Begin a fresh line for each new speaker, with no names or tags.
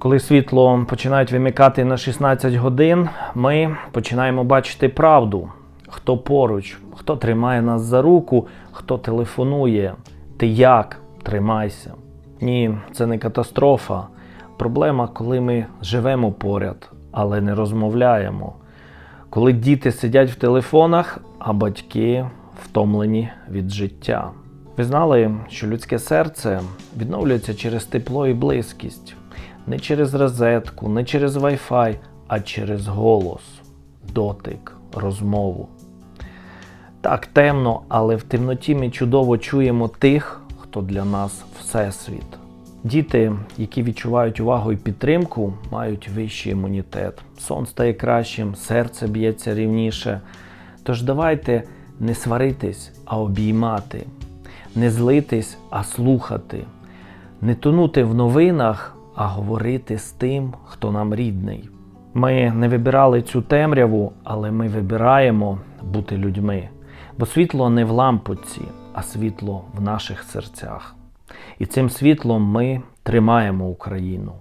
Коли світло починають вимикати на 16 годин, ми починаємо бачити правду. Хто поруч, хто тримає нас за руку, хто телефонує. Ти як? Тримайся. Ні, це не катастрофа. Проблема, коли ми живемо поряд, але не розмовляємо. Коли діти сидять в телефонах, а батьки втомлені від життя. Ви знали, що людське серце відновлюється через тепло і близькість, не через розетку, не через Wi-Fi, а через голос, дотик, розмову. Так темно, але в темноті ми чудово чуємо тих, хто для нас всесвіт. Діти, які відчувають увагу і підтримку, мають вищий імунітет. Сон стає кращим, серце б'ється рівніше. Тож давайте не сваритись, а обіймати, не злитись, а слухати, не тонути в новинах, а говорити з тим, хто нам рідний. Ми не вибирали цю темряву, але ми вибираємо бути людьми. Бо світло не в лампочці, а світло в наших серцях. І цим світлом ми тримаємо Україну.